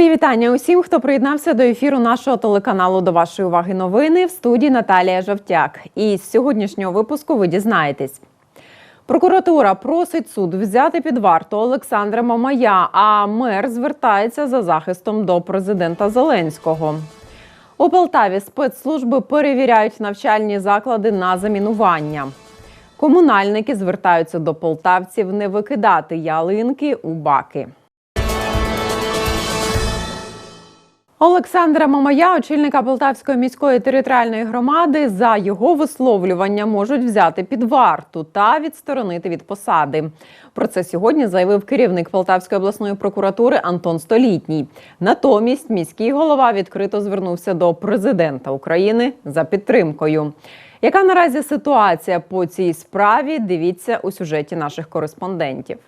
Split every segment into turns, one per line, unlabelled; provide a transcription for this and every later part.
Мої вітання усім, хто приєднався до ефіру нашого телеканалу. До вашої уваги новини в студії Наталія Жовтяк. І з сьогоднішнього випуску ви дізнаєтесь. Прокуратура просить суд взяти під варту Олександра Мамая, а мер звертається за захистом до президента Зеленського. У Полтаві спецслужби перевіряють навчальні заклади на замінування. Комунальники звертаються до полтавців не викидати ялинки у баки. Олександра Мамая, очільника Полтавської міської територіальної громади, за його висловлювання можуть взяти під варту та відсторонити від посади. Про це сьогодні заявив керівник Полтавської обласної прокуратури Антон Столітній. Натомість міський голова відкрито звернувся до президента України за підтримкою. Яка наразі ситуація по цій справі? Дивіться у сюжеті наших кореспондентів.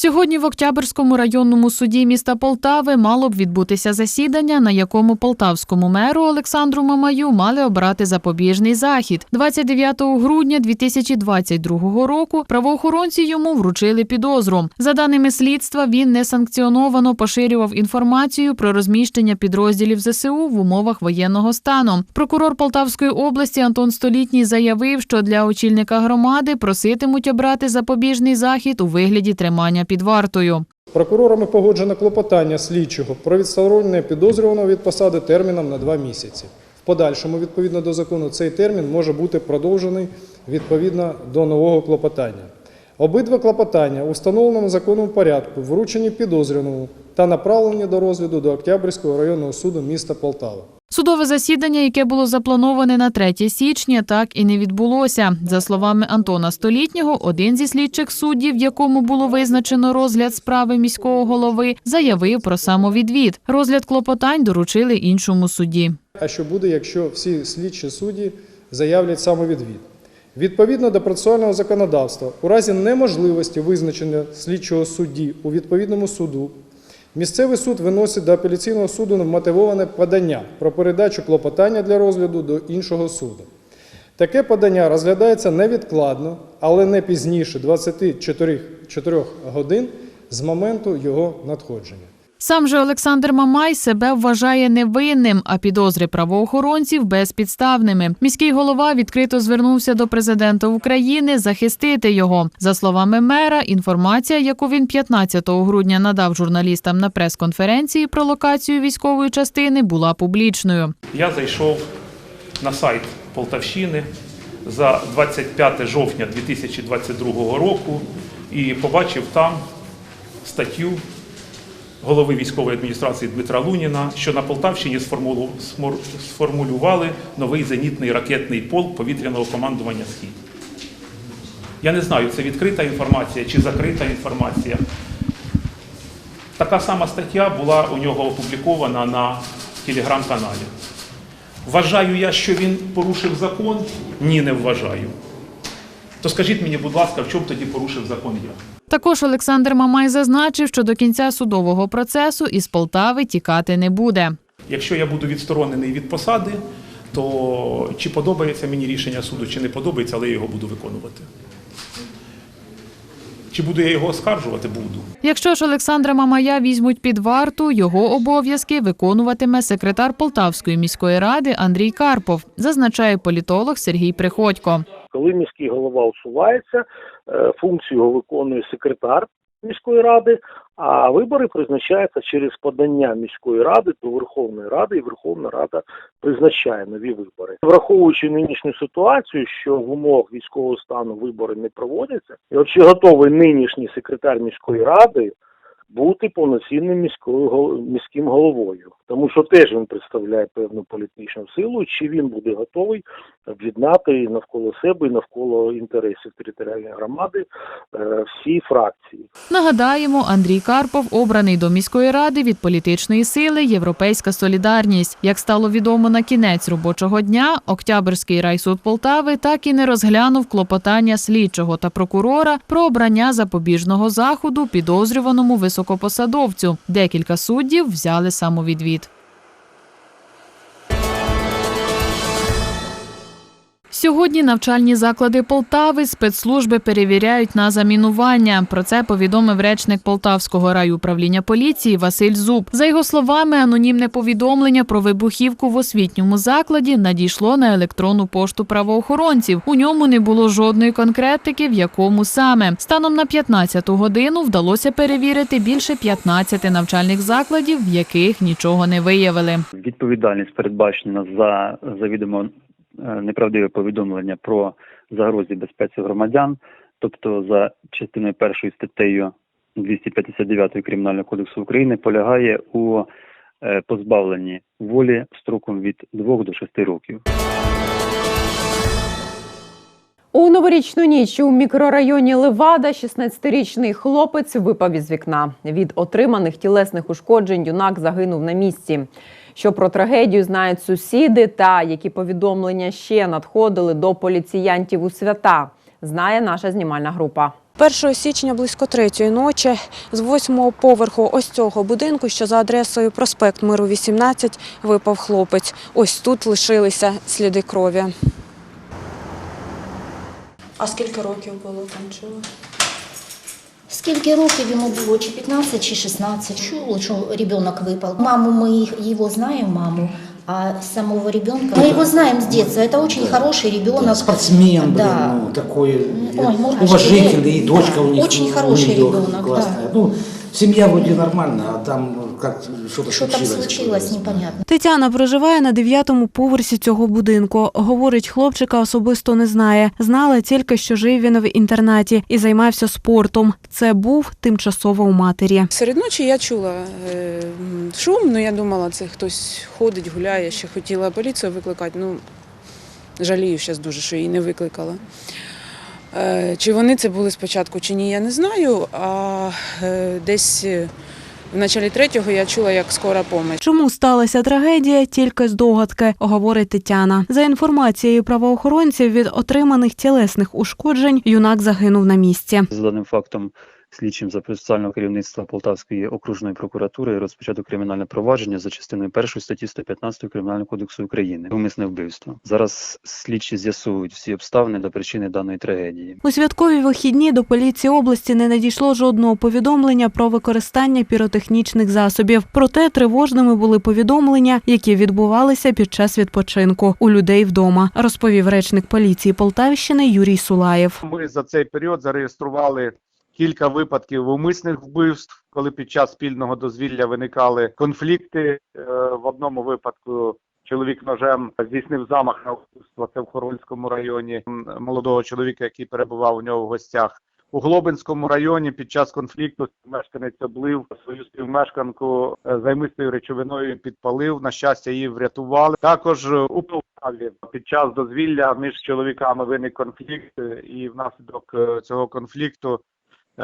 Сьогодні в Октябрському районному суді міста Полтави мало б відбутися засідання, на якому полтавському меру Олександру Мамаю мали обрати запобіжний захід. 29 грудня 2022 року правоохоронці йому вручили підозру. За даними слідства, він несанкціоновано поширював інформацію про розміщення підрозділів ЗСУ в умовах воєнного стану. Прокурор Полтавської області Антон Столітній заявив, що для очільника громади проситимуть обрати запобіжний захід у вигляді тримання під вартою.
Прокурорами погоджено клопотання слідчого про відсторонення підозрюваного від посади терміном на два місяці. В подальшому, відповідно до закону, цей термін може бути продовжений відповідно до нового клопотання. Обидва клопотання у встановленому законом порядку вручені підозрюваному та направлені до розгляду до Октябрьського районного суду міста Полтава.
Судове засідання, яке було заплановане на 3 січня, так і не відбулося. За словами Антона Столітнього, один зі слідчих суддів, якому було визначено розгляд справи міського голови, заявив про самовідвід. Розгляд клопотань доручили іншому судді.
А що буде, якщо всі слідчі судді заявлять самовідвід? Відповідно до процесуального законодавства, у разі неможливості визначення слідчого судді у відповідному суду, місцевий суд виносить до апеляційного суду невмотивоване подання про передачу клопотання для розгляду до іншого суду. Таке подання розглядається невідкладно, але не пізніше 24 4 годин з моменту його надходження.
Сам же Олександр Мамай себе вважає невинним, а підозри правоохоронців безпідставними. Міський голова відкрито звернувся до президента України захистити його. За словами мера, інформація, яку він 15 грудня надав журналістам на прес-конференції про локацію військової частини, була публічною.
Я зайшов на сайт Полтавщини за 25 жовтня 2022 року і побачив там статтю голови військової адміністрації Дмитра Луніна, що на Полтавщині сформулювали новий зенітний ракетний полк повітряного командування Схід. Я не знаю, це відкрита інформація чи закрита інформація. Така сама стаття була у нього опублікована на телеграм-каналі. Вважаю я, що він порушив закон? Ні, не вважаю. То скажіть мені, будь ласка, в чому тоді порушив закон я?
Також Олександр Мамай зазначив, що до кінця судового процесу із Полтави тікати не буде.
Якщо я буду відсторонений від посади, то чи подобається мені рішення суду, чи не подобається, але я його буду виконувати. Чи буду я його оскаржувати? Буду.
Якщо ж Олександра Мамая візьмуть під варту, його обов'язки виконуватиме секретар Полтавської міської ради Андрій Карпов, зазначає політолог Сергій Приходько.
Коли міський голова усувається, функцію виконує секретар міської ради, а вибори призначаються через подання міської ради до Верховної Ради, і Верховна Рада призначає нові вибори. Враховуючи нинішню ситуацію, що в умовах військового стану вибори не проводяться, і от чи готовий нинішній секретар міської ради бути повноцінним міською міським головою, тому що теж він представляє певну політичну силу. Чи він буде готовий об'єднати навколо себе і навколо інтересів територіальної громади е, всі фракції?
Нагадаємо, Андрій Карпов обраний до міської ради від політичної сили Європейська Солідарність. Як стало відомо на кінець робочого дня, Октябрський райсуд Полтави так і не розглянув клопотання слідчого та прокурора про обрання запобіжного заходу підозрюваному високопосадовцю. Декілька суддів взяли самовідвід. Сьогодні навчальні заклади Полтави спецслужби перевіряють на замінування. Про це повідомив речник Полтавського райуправління поліції Василь Зуб. За його словами, анонімне повідомлення про вибухівку в освітньому закладі надійшло на електронну пошту правоохоронців. У ньому не було жодної конкретики, в якому саме. Станом на 15-ту годину вдалося перевірити більше 15 навчальних закладів, в яких нічого не виявили.
Відповідальність передбачена за завідомо неправдиве повідомлення про загрозі безпеці громадян, тобто за частиною першою статтею 259 Кримінального кодексу України полягає у е, позбавленні волі строком від 2 до 6 років.
У новорічну ніч у мікрорайоні Левада 16-річний хлопець випав із вікна. Від отриманих тілесних ушкоджень юнак загинув на місці. Що про трагедію знають сусіди та які повідомлення ще надходили до поліціянтів у свята, знає наша знімальна група.
1 січня близько третьої ночі з восьмого поверху ось цього будинку, що за адресою проспект Миру 18, випав хлопець. Ось тут лишилися сліди крові. А скільки років було там чого?
Скільки років йому було, чи 15, чи 16. Чула, що ребенок випав. Маму ми їх- його знаємо, маму, а самого ребенка мы его знаем с детства. Это очень хороший ребенок.
Спортсмен, блин,
Да.
ну, такой
Ой, мурашки.
уважительный, и дочка у них
Очень
у
хороший
них
ребенок,
классная. Ну, семья вроде нормальная, а там ну, как что-то
Що там
случилось.
непонятно.
Тетяна проживає на дев'ятому поверсі цього будинку. Говорить, хлопчика особисто не знає. Знала тільки, що жив він в інтернаті і займався спортом. Це був тимчасово у матері.
Серед ночі я чула е, шум, ну я думала, це хтось ходить, гуляє. Ще хотіла поліцію викликати. Ну, жалію зараз дуже, що її не викликала. Е, чи вони це були спочатку, чи ні, я не знаю. А е, десь в началі третього я чула, як скора помощь.
Чому сталася трагедія, тільки здогадки, говорить Тетяна. За інформацією правоохоронців, від отриманих тілесних ушкоджень юнак загинув на місці.
За даним фактом, слідчим за процесуального керівництва Полтавської окружної прокуратури розпочато кримінальне провадження за частиною першої статті 115 Кримінального кодексу України. Умисне вбивство. Зараз слідчі з'ясовують всі обставини та причини даної трагедії.
У святкові вихідні до поліції області не надійшло жодного повідомлення про використання піротехнічних засобів. Проте тривожними були повідомлення, які відбувалися під час відпочинку у людей вдома, розповів речник поліції Полтавщини Юрій Сулаєв.
Ми за цей період зареєстрували кілька випадків умисних вбивств, коли під час спільного дозвілля виникали конфлікти. Е, В одному випадку чоловік ножем здійснив замах на вбивство. Це в Хорольському районі молодого чоловіка, який перебував у нього в гостях. У Глобинському районі під час конфлікту мешканець облив свою співмешканку е, займистою речовиною підпалив. На щастя, її врятували. Також е, у Полтаві під час дозвілля між чоловіками виник конфлікт, і внаслідок цього конфлікту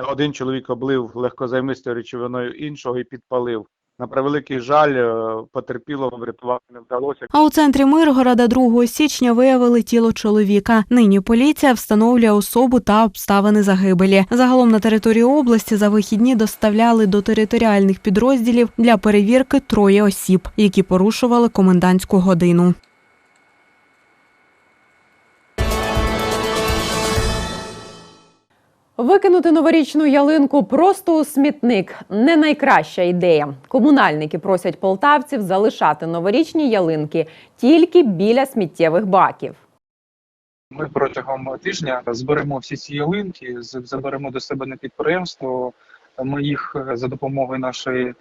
один чоловік облив легкозаймистою речовиною іншого і підпалив. На превеликий жаль, е, потерпілого врятувати не вдалося.
А у центрі Миргорода 2 січня виявили тіло чоловіка. Нині поліція встановлює особу та обставини загибелі. Загалом на території області за вихідні доставляли до територіальних підрозділів для перевірки троє осіб, які порушували комендантську годину.
Викинути новорічну ялинку просто у смітник не найкраща ідея. Комунальники просять полтавців залишати новорічні ялинки тільки біля сміттєвих баків.
Ми протягом тижня зберемо всі ці ялинки, заберемо до себе на підприємство. Ми їх е, за допомогою нашої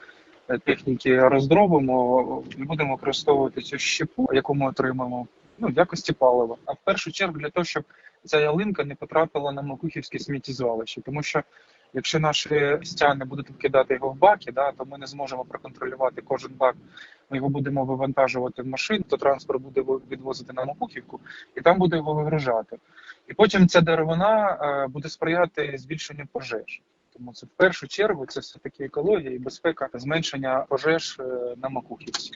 е, техніки роздробимо і будемо використовувати цю щепу, яку ми отримаємо, ну, в якості палива. А в першу чергу для того, щоб ця ялинка не потрапила на Макухівське сміттєзвалище. Тому що якщо наші стяни будуть викидати його в баки, да, то ми не зможемо проконтролювати кожен бак. Ми його будемо вивантажувати в машину, то транспорт буде відвозити на Макухівку, і там буде його вигружати. І потім ця деревина е, буде сприяти збільшенню пожеж. Тому це в першу чергу це все таки екологія і безпека зменшення пожеж е, на Макухівці.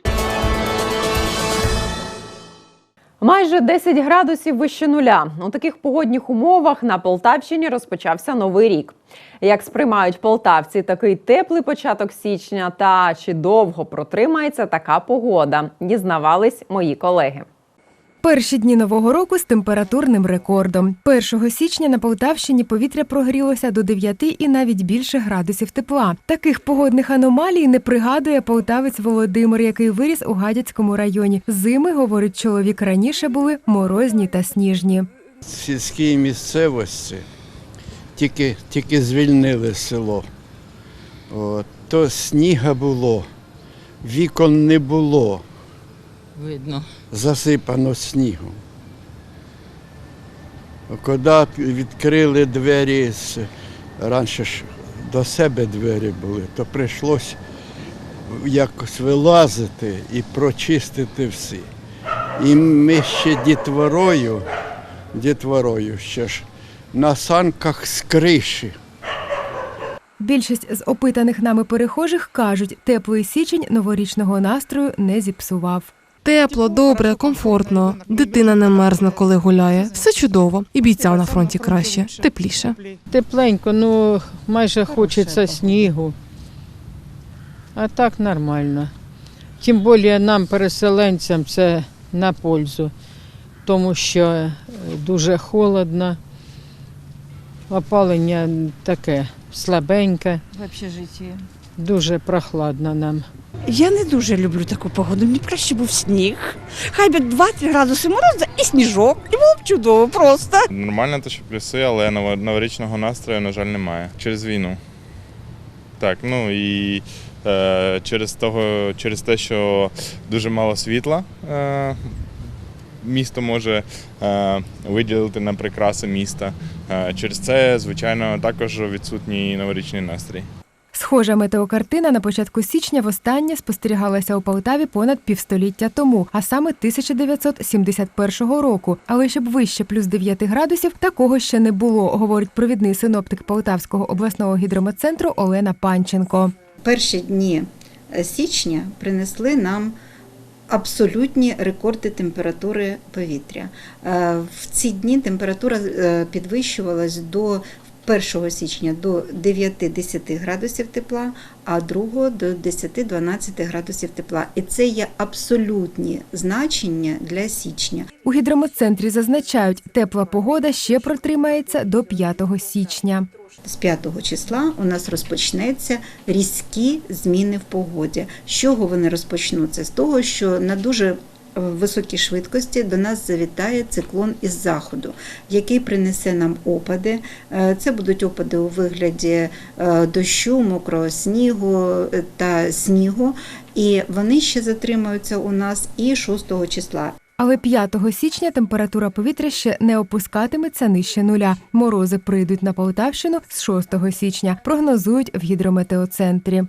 Майже 10 градусів вище нуля. У таких погодних умовах на Полтавщині розпочався новий рік. Як сприймають полтавці такий теплий початок січня та чи довго протримається така погода, дізнавались мої колеги.
Перші дні нового року з температурним рекордом. 1 січня на Полтавщині повітря прогрілося до 9 і навіть більше градусів тепла. Таких погодних аномалій не пригадує полтавець Володимир, який виріс у Гадяцькому районі. Зими, говорить чоловік, раніше були морозні та сніжні.
Сільській місцевості тільки, тільки звільнили село. От, то сніга було, вікон не було,
Видно.
засипано снігом. Коли відкрили двері, раніше ж до себе двері були, то прийшлось якось вилазити і прочистити всі. І ми ще дітворою, дітворою ще ж на санках з криші.
Більшість з опитаних нами перехожих кажуть, теплий січень новорічного настрою не зіпсував.
Тепло, добре, комфортно. Дитина не мерзне, коли гуляє. Все чудово. І бійцям на фронті краще, тепліше.
Тепленько, ну майже хочеться снігу. А так нормально. Тим більше нам, переселенцям, це на пользу, тому що е, дуже холодно, опалення таке слабеньке,
В общежитті.
дуже прохладно нам.
Я не дуже люблю таку погоду. Мені краще був сніг. Хай би 2-3 градуси морозу і сніжок. І було б чудово просто.
Нормально, те, що плюси, але новорічного настрою, на жаль, немає. Через війну. Так, ну і е, через, того, через те, що дуже мало світла. Е, Місто може е, виділити на прикраси міста. Е, через це, звичайно, також відсутній новорічний настрій.
Схожа метеокартина на початку січня востаннє спостерігалася у Полтаві понад півстоліття тому, а саме 1971 року. Але щоб вище плюс 9 градусів, такого ще не було, говорить провідний синоптик Полтавського обласного гідрометцентру Олена Панченко.
перші дні е, січня принесли нам абсолютні рекорди температури повітря. Е, В ці дні температура е, підвищувалась до 1 січня до 9-10 градусів тепла, а 2 до 10-12 градусів тепла. І це є абсолютні значення для січня.
У гідрометцентрі зазначають, тепла погода ще протримається до 5 січня.
З 5 числа у нас розпочнеться різкі зміни в погоді. З чого вони розпочнуться? З того, що на дуже е, високій швидкості до нас завітає циклон із заходу, який принесе нам опади. Е, Це будуть опади у вигляді е, дощу, мокрого снігу е, та снігу. І вони ще затримаються у нас і 6 числа.
Але 5 січня температура повітря ще не опускатиметься нижче нуля. Морози прийдуть на Полтавщину з 6 січня, прогнозують в гідрометеоцентрі.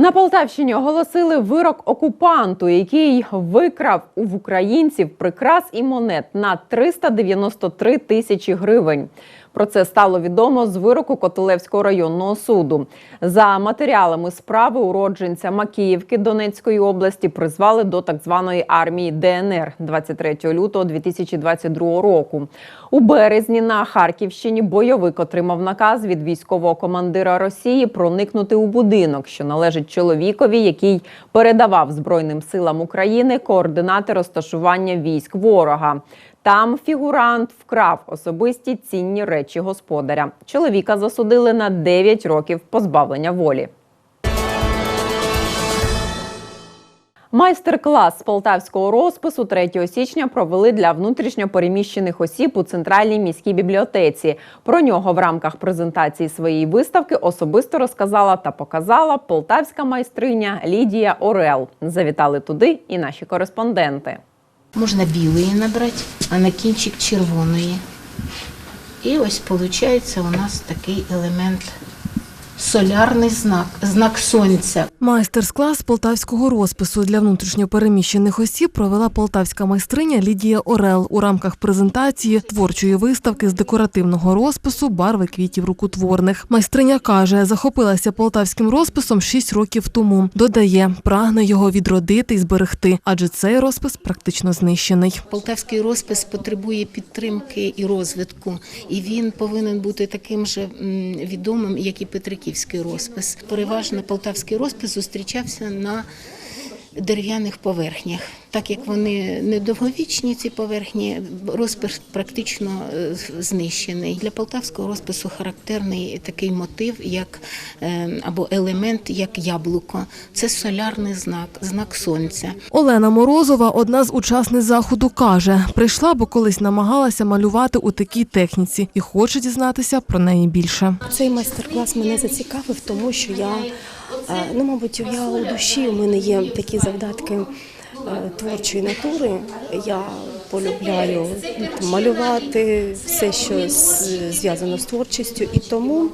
На Полтавщині оголосили вирок окупанту, який викрав у українців прикрас і монет на 393 тисячі гривень. Про це стало відомо з вироку Котелевського районного суду. За матеріалами справи уродженця Макіївки Донецької області призвали до так званої армії ДНР 23 лютого 2022 року. У березні на Харківщині бойовик отримав наказ від військового командира Росії проникнути у будинок, що належить чоловікові, який передавав Збройним силам України координати розташування військ ворога. Там фігурант вкрав особисті цінні речі господаря. Чоловіка засудили на 9 років позбавлення волі. Майстер-клас з полтавського розпису 3 січня провели для внутрішньопереміщених осіб у центральній міській бібліотеці. Про нього в рамках презентації своєї виставки особисто розказала та показала полтавська майстриня Лідія Орел. Завітали туди і наші кореспонденти.
Можна білої набрати, а на кінчик червоної. І ось виходить у нас такий елемент солярний знак, знак сонця.
Майстер-клас полтавського розпису для внутрішньопереміщених осіб провела полтавська майстриня Лідія Орел у рамках презентації творчої виставки з декоративного розпису барви квітів рукотворних. Майстриня каже, захопилася полтавським розписом 6 років тому. Додає, прагне його відродити і зберегти, адже цей розпис практично знищений.
Полтавський розпис потребує підтримки і розвитку, і він повинен бути таким же відомим, як і Петриківський розпис. Переважно полтавський розпис зустрічався на дерев'яних поверхнях. Так як вони недовговічні, ці поверхні, розпис практично е, знищений. Для полтавського розпису характерний такий мотив, як е, або елемент, як яблуко. Це солярний знак, знак сонця.
Олена Морозова, одна з учасниць заходу, каже, прийшла, бо колись намагалася малювати у такій техніці і хоче дізнатися про неї більше.
Цей майстер-клас мене зацікавив, тому що я, ну, мабуть, я у душі, у мене є такі завдатки е, творчої натури. Я полюбляю малювати все, що зв'язано з творчістю, і тому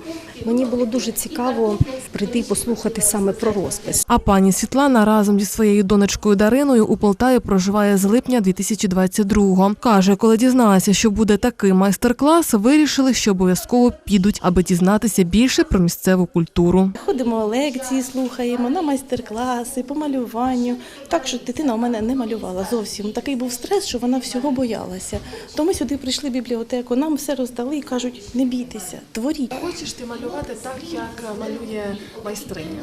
мені було дуже цікаво прийти і послухати саме про розпис.
А пані Світлана разом зі своєю донечкою Дариною у Полтаві проживає з липня 2022-го. Каже, коли дізналася, що буде такий майстер-клас, вирішили, що обов'язково підуть, аби дізнатися більше про місцеву культуру.
Ходимо лекції, слухаємо на майстер-класи по малюванню. Так що дитина у мене не малювала зовсім. Такий був стрес, що вона всього боялася. То ми сюди прийшли в бібліотеку, нам все роздали і кажуть, не бійтеся, творіть.
Хочеш ти малювати так, як малює майстриня?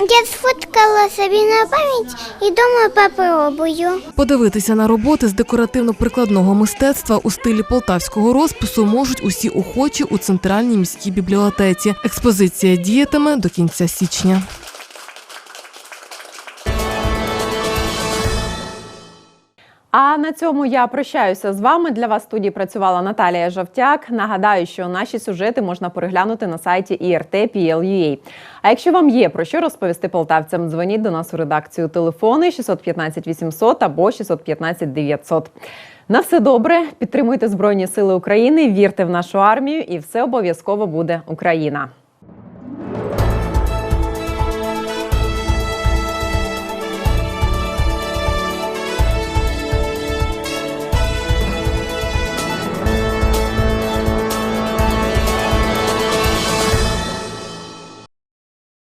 Я сфоткала собі на пам'ять і дома попробую.
Подивитися на роботи з декоративно-прикладного мистецтва у стилі полтавського розпису можуть усі охочі у центральній міській бібліотеці. Експозиція діятиме до кінця січня.
А на цьому я прощаюся з вами. Для вас в студії працювала Наталія Жовтяк. Нагадаю, що наші сюжети можна переглянути на сайті IRT.PL.UA. А якщо вам є про що розповісти полтавцям, дзвоніть до нас у редакцію телефони 615 800 або 615 900. На все добре, підтримуйте Збройні Сили України, вірте в нашу армію, і все обов'язково буде Україна.